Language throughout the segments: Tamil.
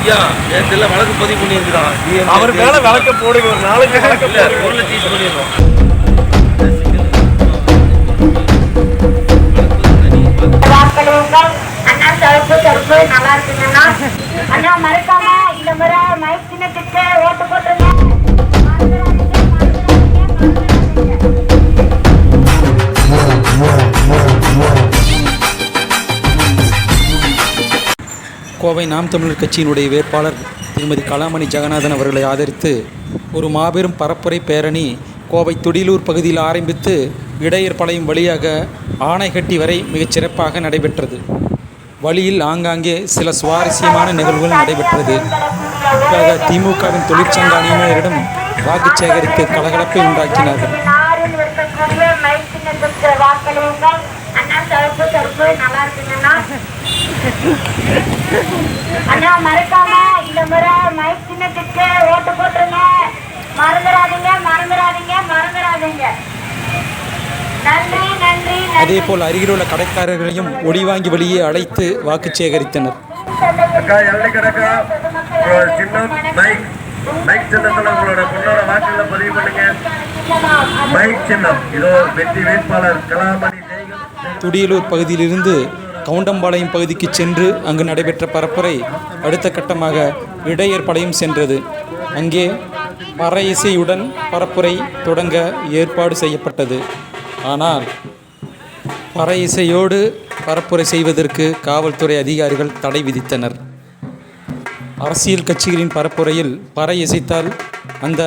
ஐயா நேற்றுல வழக்கு பதிவு பண்ணியிருக்கிறான். அவர் மேல விளக்க போடுங்க ஒரு நாளைக்கு போடுங்க. பொருளை சீஸ் பண்ணிடுறோம். அண்ணா சிறப்பு சிறப்பு நல்லா இருக்குங்கண்ணா. அண்ணா மறக்காம இந்த முறை கோவை நாம் தமிழர் கட்சியினுடைய வேட்பாளர் திருமதி கலாமணி ஜெகநாதன் அவர்களை ஆதரித்து ஒரு மாபெரும் பரப்புரை பேரணி கோவை துடிலூர் பகுதியில் ஆரம்பித்து இடையர்பாளையம் வழியாக ஆனைகட்டி வரை மிகச் சிறப்பாக நடைபெற்றது. வழியில் ஆங்காங்கே சில சுவாரஸ்யமான நிகழ்வுகள் நடைபெற்றது. குறிப்பாக திமுகவின் தொழிற்சங்க அணியினரிடம் வாக்கு சேகரித்து கலகலப்பை உண்டாக்கினார்கள். வாக்களியுங்கள். அண்ணா சிறப்பு சிறப்பு நல்லா இருக்குங்கன்னா அண்ணா மறக்காம இந்த முறை மைக் சின்னத்துக்கு ஓட்டு போட்டுருங்க. மறந்துடாதீங்க மறந்துடாதீங்க மறந்துடாதீங்க. நன்றி நன்றி அதே போல் அருகிலுள்ள கடைக்காரர்களையும் ஒடி வாங்கி வெளியே அழைத்து வாக்கு சேகரித்தனர். அக்கா எல்லை கணக்கா சின்னம் மைக் மைக் சின்னத்துல உங்களோட பொண்ணோட வாக்குல பதிவு பண்ணுங்க. மைக் சின்னம். இதோ வெற்றி வேட்பாளர் கலாமணி துடியலூர் பகுதியிலிருந்து கவுண்டம்பாளையம் பகுதிக்கு சென்று அங்கு நடைபெற்ற பரப்புரை அடுத்த கட்டமாக இடையேற்படையும் சென்றது. அங்கே பற இசையுடன் பரப்புரை தொடங்க ஏற்பாடு செய்யப்பட்டது. ஆனால் பற இசையோடு பரப்புரை செய்வதற்கு காவல்துறை அதிகாரிகள் தடை விதித்தனர். அரசியல் கட்சிகளின் பரப்புரையில் பற இசைத்தால் அந்த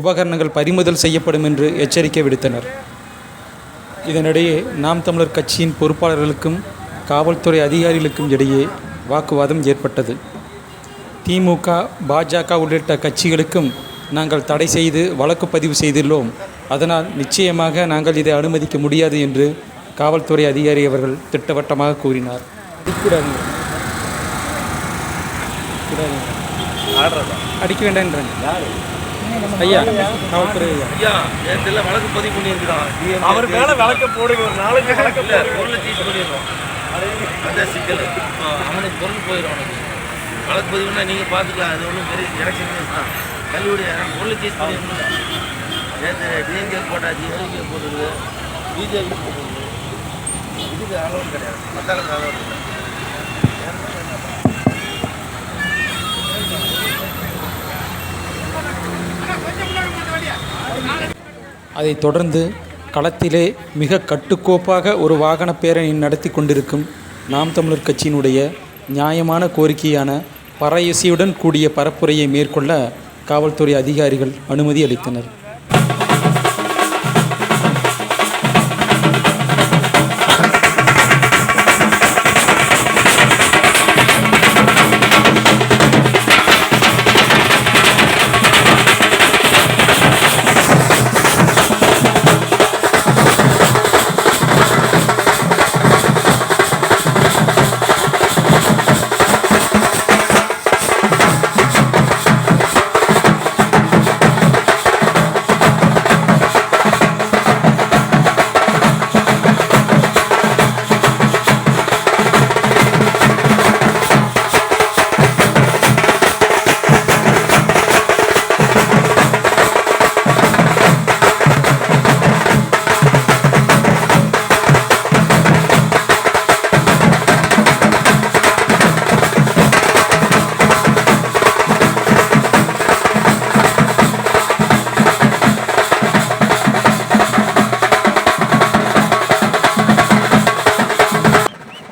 உபகரணங்கள் பறிமுதல் செய்யப்படும் என்று எச்சரிக்கை விடுத்தனர். இதனிடையே நாம் தமிழர் கட்சியின் பொறுப்பாளர்களுக்கும் காவல்துறை அதிகாரிகளுக்கும் இடையே வாக்குவாதம் ஏற்பட்டது. திமுக பாஜக உள்ளிட்ட கட்சிகளுக்கும் நாங்கள் தடை செய்து வழக்கு பதிவு செய்துள்ளோம். அதனால் நிச்சயமாக நாங்கள் இதை அனுமதிக்க முடியாது என்று காவல்துறை அதிகாரி அவர்கள் திட்டவட்டமாக கூறினார். அடிக்க வேண்டாம்ன்றாங்க ஐயா காவல்துறை ஐயா. ஐயா நேற்றுல வழக்கு பதிவு பண்ணியிருக்கிறான் அவர் மேல விளக்க போடுங்க ஒரு நாளைக்கு விளக்க அதான் சிக்கல். ஆ, அவனுக்கு பொருள் போயிடும் அவனுக்கு. வழக்கு பதிவுனா நீங்கள் பார்த்துக்கலாம் அது ஒன்றும் பெரிய எலெக்ஷன் கேஸ் தான் கல்லூரி பொருள் சீஸ் பண்ணிடணும் நேற்று டிஎம்கே போட்டாச்சு ஏடிகே போட்டுருது பிஜேபி போட்டுருது இதுக்கு அளவு கிடையாது. மத்தாளுக்கு அளவு இல்லை. அதைத் தொடர்ந்து களத்திலே மிக கட்டுக்கோப்பாக ஒரு வாகன பேரணி நடத்தி கொண்டிருக்கும் நாம் தமிழர் கட்சியினுடைய நியாயமான கோரிக்கையான பறையசியுடன் கூடிய பரப்புரையை மேற்கொள்ள காவல்துறை அதிகாரிகள் அனுமதி அளித்தனர்.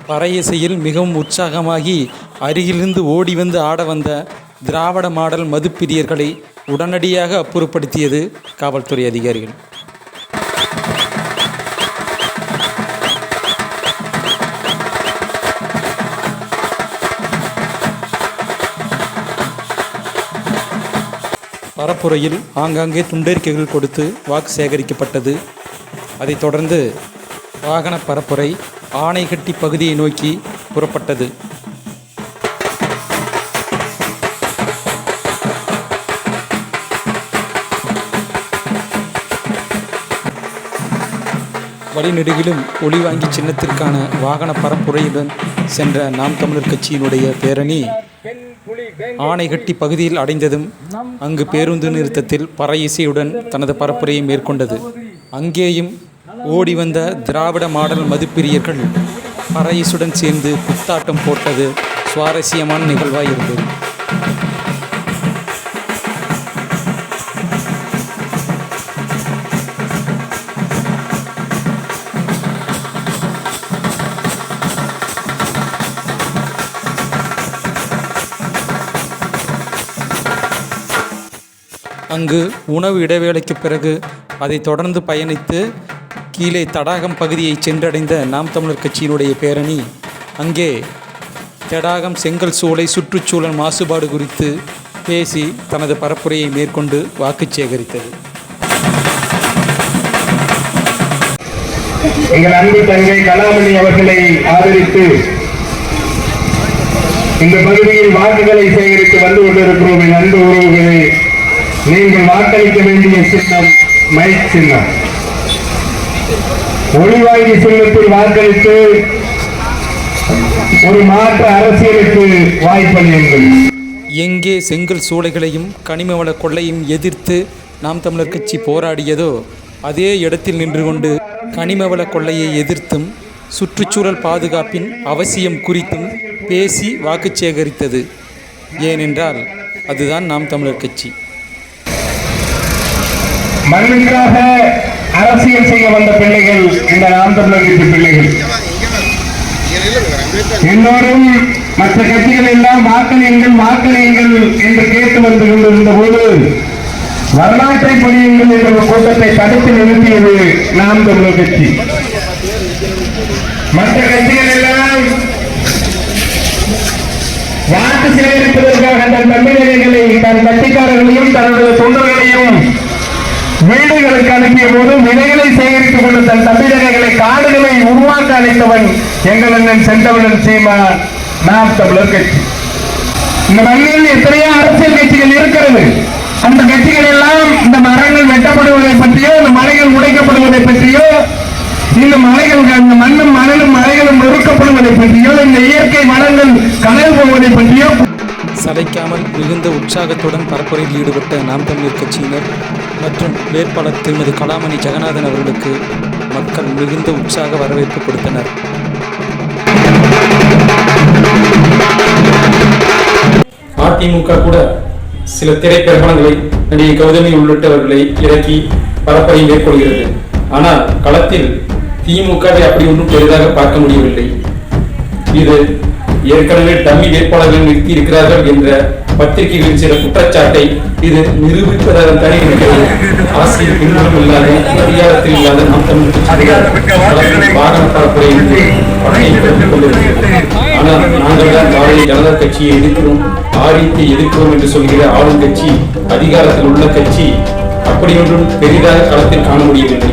பறையிசையில் மிகவும் உற்சாகமாகி அருகிலிருந்து ஓடி வந்து ஆட வந்த திராவிட மாடல் மதுப்பிரியர்களை உடனடியாக அப்புறப்படுத்தியது காவல்துறை அதிகாரிகள். பரப்புரையில் ஆங்காங்கே துண்டறிக்கைகள் கொடுத்து வாக்கு சேகரிக்கப்பட்டது. அதைத் தொடர்ந்து வாகன பரப்புரை ஆணைகட்டி பகுதியை நோக்கி புறப்பட்டது. வழிநெடுகிலும் ஒளிவாங்கி சின்னத்திற்கான வாகன பரப்புரையுடன் சென்ற நாம் தமிழர் கட்சியினுடைய பேரணி ஆணைகட்டி பகுதியில் அடைந்ததும் அங்கு பேருந்து நிறுத்தத்தில் பறை இசையுடன் தனது பரப்புரையை மேற்கொண்டது. அங்கேயும் ஓடி வந்த திராவிட மாடல் மதுப்பிரியர்கள் பறையிசுடன் சேர்ந்து குத்தாட்டம் போட்டது சுவாரஸ்யமான நிகழ்வாக இருந்தது அங்கு உணவு இடைவேளைக்கு பிறகு அதை தொடர்ந்து பயணித்து கீழே தடாகம் பகுதியை சென்றடைந்த நாம் தமிழர் கட்சியினுடைய பேரணி அங்கே தடாகம் செங்கல் சூளை சுற்றுச்சூழல் மாசுபாடு குறித்து பேசி தனது பரப்புரையை மேற்கொண்டு வாக்கு சேகரித்தது. எங்கள் அன்பு தங்கை கலாமணி அவர்களை ஆதரித்து இந்த பகுதியில் வாக்குகளை சேகரித்து வந்து கொண்டிருக்கிறோம். என் அன்பு உறவுகளே நீங்கள் வாக்களிக்க வேண்டிய சின்னம் மைக் சின்னம். ஒளிவாங்கி சின்னத்தில் வாக்களித்து ஒரு மாற்று அரசியலுக்கு வாய்ப்பளியுங்கள் எங்கே செங்கல் சூளைகளையும் கனிமவள கொள்ளையும் எதிர்த்து நாம் தமிழர் கட்சி போராடியதோ அதே இடத்தில் நின்று கொண்டு கனிமவள கொள்ளையை எதிர்த்தும் சுற்றுச்சூழல் பாதுகாப்பின் அவசியம் குறித்தும் பேசி வாக்கு சேகரித்தது. ஏனென்றால் அதுதான் நாம் தமிழர் கட்சி. மண்ணுக்காக அரசியல் செய்ய வந்த பிள்ளைகள் இந்த நாம் தமிழர் பிள்ளைகள். எல்லோரும் மற்ற கட்சிகள் எல்லாம் வாக்களியுங்கள் வாக்களியுங்கள் என்று கேட்டு வந்து கொண்டிருந்த போது வரலாற்றை பொழியுங்கள் என்ற கூட்டத்தை தடுத்து நிறுத்தியது நாம் தமிழர் கட்சி. மற்ற கட்சிகள் எல்லாம் வாக்கு சேகரிப்பதற்காக தன் தமிழர்களை தன் கட்சிக்காரர்களையும் தன்னுடைய தொண்டர்களையும் வீடுகளுக்கு அனுப்பிய போது விதைகளை சேகரித்துக் கொண்டு தன் தமிழர்களை காடுகளை உருவாக்க அழைத்தவன் எங்கள் அண்ணன் செந்தமிழன் சீமா நாம் தமிழர் கட்சி. இந்த மண்ணில் எத்தனையோ அரசியல் கட்சிகள் இருக்கிறது. அந்த கட்சிகள் எல்லாம் இந்த மரங்கள் வெட்டப்படுவதை பற்றியோ இந்த மலைகள் உடைக்கப்படுவதை பற்றியோ இந்த மலைகள் இந்த மண்ணும் மணலும் மலைகளும் நொறுக்கப்படுவதை பற்றியோ இந்த இயற்கை வளங்கள் கடல் போவதை பற்றியோ சளைக்காமல் மிகுந்த உற்சாகத்துடன் பரப்புரையில் ஈடுபட்ட நாம் தமிழர் கட்சியினர் மற்றும் வேட்பாளர் திருமதி கலாமணி ஜெகநாதன் அவர்களுக்கு மக்கள் மிகுந்த உற்சாக வரவேற்பு கொடுத்தனர். அதிமுக கூட சில திரைப்பிரகடனங்களை நடிகை கௌதமி உள்ளிட்டவர்களை இறக்கி பரப்பரை மேற்கொள்கிறது. ஆனால் களத்தில் திமுகவை அப்படி ஒன்றும் பெரிதாக பார்க்க முடியவில்லை. இது ஏற்கனவே டம்மி வேட்பாளர்கள் நிறுத்தி இருக்கிறார்கள் என்ற பத்திரிகைகளின் சில குற்றச்சாட்டை இது நிரூபிப்பதாக தனி இருக்கிறது. ஆசிரியர் பின்புலம் இல்லாத அதிகாரத்தில் இல்லாத நம் தமிழ் கட்சியினர் வாகன பரப்புரை என்று பணியை பெற்றுக் கொண்டிருக்கிறது ஆனால் நாங்கள் தான் பாரதிய ஜனதா கட்சியை எதிர்க்கிறோம் ஆரியத்தை எதிர்க்கிறோம் என்று சொல்கிற ஆளும் கட்சி அதிகாரத்தில் உள்ள கட்சி அப்படி ஒன்றும் பெரிதாக களத்தில் காண முடியவில்லை.